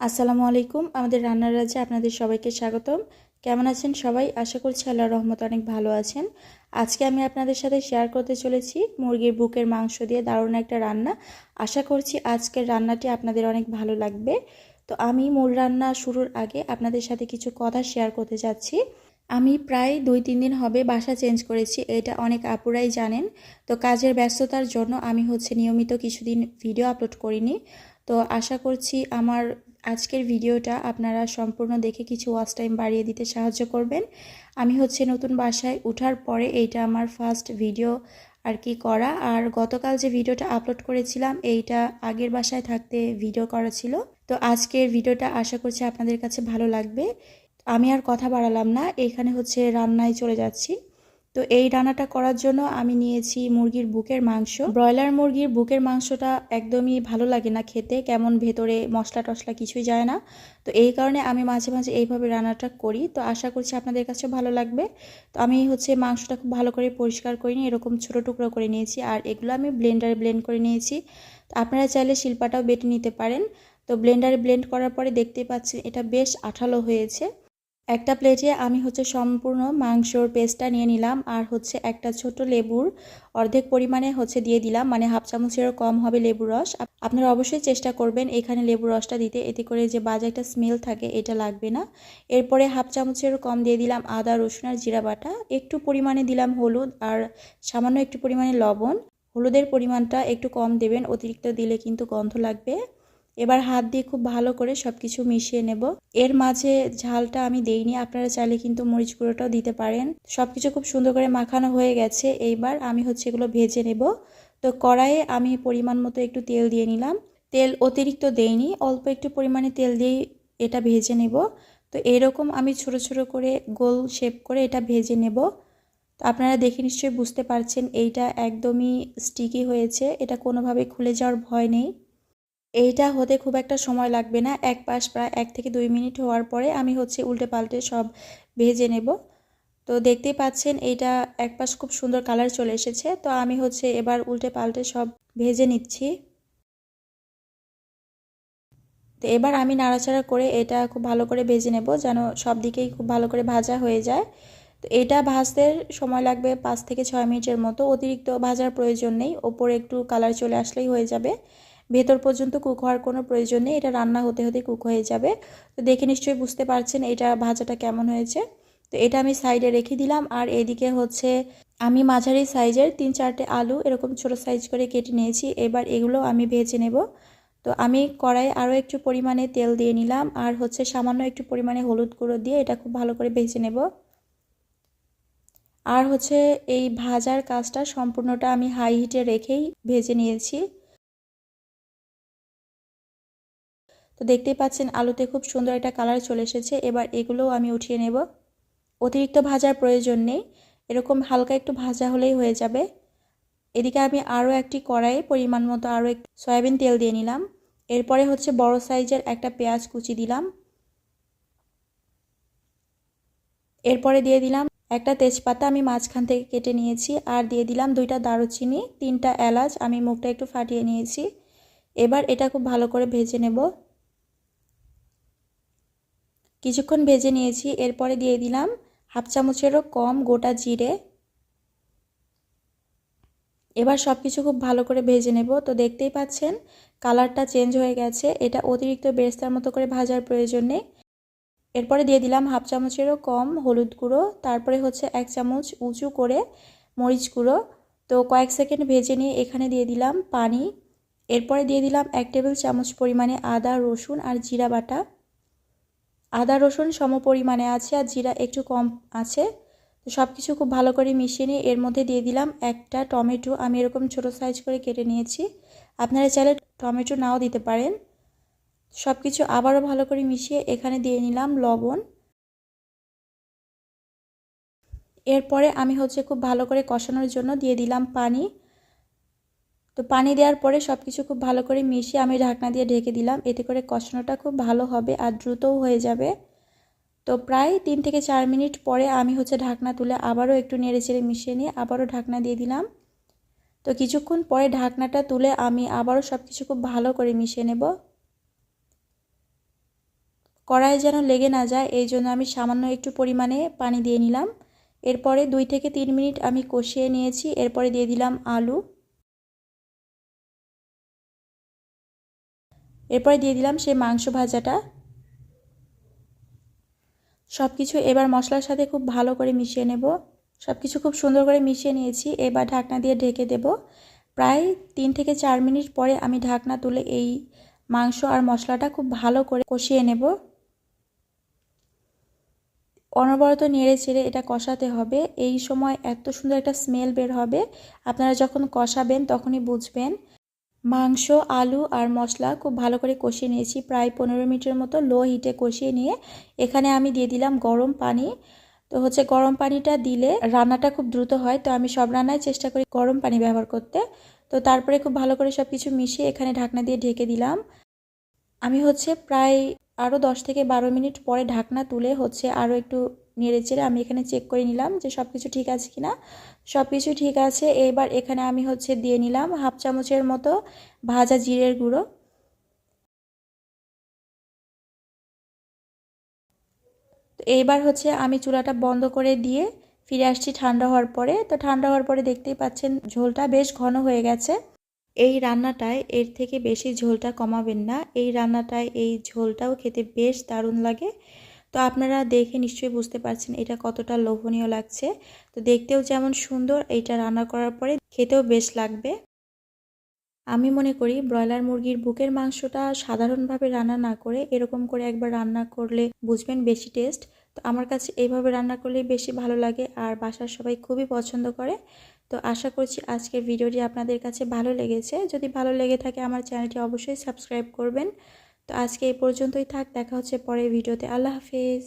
আসসালামু আলাইকুম, আমাদের রান্নার রাজ্যে আপনাদের সবাইকে স্বাগতম। কেমন আছেন সবাই? আশা করছি আল্লাহ রহমত অনেক ভালো আছেন। আজকে আমি আপনাদের সাথে শেয়ার করতে চলেছি মুরগির বুকের মাংস দিয়ে দারুণ একটা রান্না। আশা করছি আজকের রান্নাটি আপনাদের অনেক ভালো লাগবে। তো আমি মূল রান্না শুরুর আগে আপনাদের সাথে কিছু কথা শেয়ার করতে যাচ্ছি। আমি প্রায় দুই তিন দিন হবে বাসা চেঞ্জ করেছি, এটা অনেক আপুরাই জানেন। তো কাজের ব্যস্ততার জন্য আমি হচ্ছে নিয়মিত কিছুদিন ভিডিও আপলোড করিনি। তো আশা করছি আমার আজকের ভিডিওটা আপনারা সম্পূর্ণ দেখে কিছু ওয়াচ টাইম বাড়িয়ে দিতে সাহায্য করবেন। আমি হচ্ছে নতুন বাসায় উঠার পরে এইটা আমার ফার্স্ট ভিডিও আর কি করা। আর গতকাল যে ভিডিওটা আপলোড করেছিলাম, এইটা আগের বাসায় থাকতে ভিডিও করা ছিল। তো আজকের ভিডিওটা আশা করছি আপনাদের কাছে ভালো লাগবে। আমি আর কথা বাড়ালাম না, এখানে হচ্ছে রান্নায় চলে যাচ্ছি। তো এই রান্নাটা করার জন্য আমি নিয়েছি মুরগির বুকের মাংস। ব্রয়লার মুরগির বুকের মাংসটা একদমই ভালো লাগে না খেতে, কেমন ভেতরে মশলা টশলা কিছুই যায় না। তো এই কারণে আমি মাঝে মাঝে এইভাবে রান্নাটা করি। তো আশা করছি আপনাদের কাছে ভালো লাগবে। তো আমি হচ্ছে মাংসটা খুব ভালো করে পরিষ্কার করে নিয়ে এরকম ছোটো টুকরো করে নিয়েছি আর এগুলো আমি ব্লেন্ডারে ব্লেন্ড করে নিয়েছি। তো আপনারা চাইলে শিল্পাটাও বেটে নিতে পারেন। তো ব্লেন্ডারে ব্লেন্ড করার পরে দেখতে পাচ্ছেন এটা বেশ আঠালো হয়েছে। একটা প্লেটে আমি হচ্ছে সম্পূর্ণ মাংসর পেস্টটা নিয়ে নিলাম আর হচ্ছে একটা ছোট লেবুর অর্ধেক পরিমাণে হচ্ছে দিয়ে দিলাম মানে হাফ চামচেরও কম হবে লেবুর রস। আপনারা অবশ্যই চেষ্টা করবেন এখানে লেবুর রসটা দিতে, এতে করে যে বাজে একটা স্মেল থাকে এটা লাগবে না। এরপরে হাফ চামচেরও কম দিয়ে দিলাম আদা, রসুন আর জিরা বাটা। একটু পরিমাণে দিলাম হলুদ আর সামান্য একটু পরিমাণে লবণ। হলুদের পরিমাণটা একটু কম দেবেন, অতিরিক্ত দিলে কিন্তু গন্ধ লাগবে। এবার হাত দিয়ে খুব ভালো করে সব কিছু মিশিয়ে নেব। এর মাঝে ঝালটা আমি দেইনি, আপনারা চাইলে কিন্তু মরিচ গুঁড়োটাও দিতে পারেন। সব কিছু খুব সুন্দর করে মাখানো হয়ে গেছে, এইবার আমি হচ্ছে এগুলো ভেজে নেব। তো কড়াইয়ে আমি পরিমাণ মতো একটু তেল দিয়ে নিলাম। তেল অতিরিক্ত দেইনি, অল্প একটু পরিমাণে তেল দিয়েই এটা ভেজে নেব। তো এরকম আমি ছোট ছোট করে গোল শেপ করে এটা ভেজে নেব। তো আপনারা দেখে নিশ্চয়ই বুঝতে পারছেন, এইটা একদমই স্টিকি হয়েছে, এটা কোনোভাবে খুলে যাওয়ার ভয় নেই। এইটা হতে খুব একটা সময় লাগবে না। এক পাশ প্রায় এক থেকে দুই মিনিট হওয়ার পরে আমি হচ্ছে উল্টে পাল্টে সব ভেজে নেব। তো দেখতেই পাচ্ছেন এইটা এক পাশ খুব সুন্দর কালার চলে এসেছে। তো আমি হচ্ছে এবার উল্টে পাল্টে সব ভেজে নিচ্ছি। তো এবার আমি নাড়াচাড়া করে এটা খুব ভালো করে ভেজে নেব যেন সব দিকেই খুব ভালো করে ভাজা হয়ে যায়। তো এটা ভাজতে সময় লাগবে পাঁচ থেকে ছয় মিনিটের মতো। অতিরিক্ত ভাজার প্রয়োজন নেই। ওপরে একটু কালার চলে আসলেই হয়ে যাবে। ভেতর পর্যন্ত কুক হওয়ার কোনো প্রয়োজন নেই। এটা রান্না হতে হতে কুক হয়ে যাবে। তো দেখে নিশ্চয়ই বুঝতে পারছেন এটা ভাজাটা কেমন হয়েছে। তো এটা আমি সাইডে রেখে দিলাম। আর এদিকে হচ্ছে আমি মাঝারি সাইজের তিন চারটে আলু এরকম ছোট সাইজ করে কেটে নিয়েছি। এবার এগুলো আমি ভেজে নেব। তো আমি কড়াই আরও একটু পরিমাণে তেল দিয়ে নিলাম। আর হচ্ছে সামান্য একটু পরিমাণে হলুদ গুঁড়ো দিয়ে এটা খুব ভালো করে ভেজে নেব। আর হচ্ছে এই ভাজার কাজটা সম্পূর্ণটা আমি হাই হিটে রেখেই ভেজে নিয়েছি। তো দেখতেই পাচ্ছেন আলুতে খুব সুন্দর একটা কালার চলে এসেছে। এবার এগুলোও আমি উঠিয়ে নেব। অতিরিক্ত ভাজার প্রয়োজন নেই। এরকম হালকা একটু ভাজা হলেই হয়ে যাবে। এদিকে আমি আরও একটি কড়াইয়ে পরিমাণ মতো আরও এক সয়াবিন তেল দিয়ে নিলাম। এরপরে হচ্ছে বড় সাইজের একটা পেঁয়াজ কুচি দিলাম। এরপরে দিয়ে দিলাম একটা তেজপাতা আমি মাঝখান থেকে কেটে নিয়েছি আর দিয়ে দিলাম দুইটা দারুচিনি, তিনটা এলাচ, আমি মুখটা একটু ফাটিয়ে নিয়েছি। এবার এটা খুব ভালো করে ভেজে নেব। কিছুক্ষণ ভেজে নিয়েছি, এরপরে দিয়ে দিলাম হাফ চামচেরও কম গোটা জিরে। এবার সব কিছু খুব ভালো করে ভেজে নেব। তো দেখতেই পাচ্ছেন, কালারটা চেঞ্জ হয়ে গেছে। এটা অতিরিক্ত বেরেস্তার মতো করে ভাজার প্রয়োজন নেই। এরপরে দিয়ে দিলাম হাফ চামচেরও কম হলুদ গুঁড়ো, তারপরে হচ্ছে এক চামচ উঁচু করে মরিচ গুঁড়ো। তো কয়েক সেকেন্ড ভেজে নিয়ে এখানে দিয়ে দিলাম পানি। এরপরে দিয়ে দিলাম এক টেবিল চামচ পরিমাণে আদা, রসুন আর জিরা বাটা। আদা, রসুন সম পরিমাণে আছে আর জিরা একটু কম আছে। তো সব কিছু খুব ভালো করে মিশিয়ে নিয়ে এর মধ্যে দিয়ে দিলাম একটা টমেটো। আমি এরকম ছোট সাইজ করে কেটে নিয়েছি। আপনারা চাইলে টমেটো নাও দিতে পারেন। সব কিছু আবারও ভালো করে মিশিয়ে এখানে দিয়ে নিলাম লবণ। এরপরে আমি হচ্ছে খুব ভালো করে কষানোর জন্য দিয়ে দিলাম পানি। তো পানি দেওয়ার পরে সব কিছু খুব ভালো করে মিশিয়ে আমি ঢাকনা দিয়ে ঢেকে দিলাম। এতে করে কষানোটা খুব ভালো হবে আর দ্রুতও হয়ে যাবে। তো প্রায় তিন থেকে চার মিনিট পরে আমি হচ্ছে ঢাকনা তুলে আবারও একটু নেড়ে চেড়ে মিশিয়ে নিয়ে আবারও ঢাকনা দিয়ে দিলাম। তো কিছুক্ষণ পরে ঢাকনাটা তুলে আমি আবারও সব কিছু খুব ভালো করে মিশিয়ে নেব। কড়াইয়ে যেন লেগে না যায়, এই জন্য আমি সামান্য একটু পরিমাণে পানি দিয়ে নিলাম। এরপরে দুই থেকে তিন মিনিট আমি কষিয়ে নিয়েছি। এরপরে দিয়ে দিলাম আলু। এরপরে দিয়ে দিলাম সেই মাংস ভাজাটা। সব কিছু এবার মশলার সাথে খুব ভালো করে মিশিয়ে নেব। সব কিছু খুব সুন্দর করে মিশিয়ে নিয়েছি, এবার ঢাকনা দিয়ে ঢেকে দেব। প্রায় তিন থেকে চার মিনিট পরে আমি ঢাকনা তুলে এই মাংস আর মশলাটা খুব ভালো করে কষিয়ে নেব। অনবরত নেড়ে চেড়ে এটা কষাতে হবে। এই সময় এত সুন্দর একটা স্মেল বের হবে। আপনারা যখন কষাবেন তখনই বুঝবেন মাংস, আলু আর মশলা খুব ভালো করে কষিয়ে নিয়েছি। প্রায় পনেরো মিনিটের মতো লো হিটে কষিয়ে নিয়ে এখানে আমি দিয়ে দিলাম গরম পানি। তো হচ্ছে গরম পানিটা দিলে রান্নাটা খুব দ্রুত হয়। তো আমি সব রান্নায় চেষ্টা করি গরম পানি ব্যবহার করতে। তো তারপরে খুব ভালো করে সব কিছু মিশিয়ে এখানে ঢাকনা দিয়ে ঢেকে দিলাম। আমি হচ্ছে প্রায় আরও দশ থেকে বারো মিনিট পরে ঢাকনা তুলে হচ্ছে আরও একটু নেড়ে চেড়ে আমি এখানে চেক করে নিলাম যে সব কিছু ঠিক আছে কিনা। সব কিছু ঠিক আছে, এবার এখানে আমি হচ্ছে দিয়ে নিলাম হাফ চামচের মতো ভাজা জিরের গুঁড়ো। তো এইবার হচ্ছে আমি চুলাটা বন্ধ করে দিয়ে ফিরে আসছি ঠান্ডা হওয়ার পরে। তো ঠান্ডা হওয়ার পরে দেখতেই পাচ্ছেন ঝোলটা বেশ ঘন হয়ে গেছে। এই রান্নাটায় এর থেকে বেশি ঝোলটা কমাবেন না। এই রান্নাটায় এই ঝোলটাও খেতে বেশ দারুণ লাগে। তো আপনারা দেখে নিশ্চয়ই বুঝতে পারছেন এটা কতটা লোভনীয় লাগছে। তো দেখতেও যেমন সুন্দর, এইটা রান্না করার পরে খেতেও বেশ লাগবে। আমি মনে করি ব্রয়লার মুরগির বুকের মাংসটা সাধারণভাবে রান্না না করে এরকম করে একবার রান্না করলে বুঝবেন বেশি টেস্ট। তো আমার কাছে এইভাবে রান্না করলেই বেশি ভালো লাগে আর বাসার সবাই খুবই পছন্দ করে। তো আশা করছি আজকের ভিডিওটি আপনাদের কাছে ভালো লেগেছে। যদি ভালো লেগে থাকে আমার চ্যানেলটি অবশ্যই সাবস্ক্রাইব করবেন। তো আজকে এই পর্যন্তই থাক দেখা হচ্ছে পরের ভিডিওতে। আল্লাহ হাফিজ।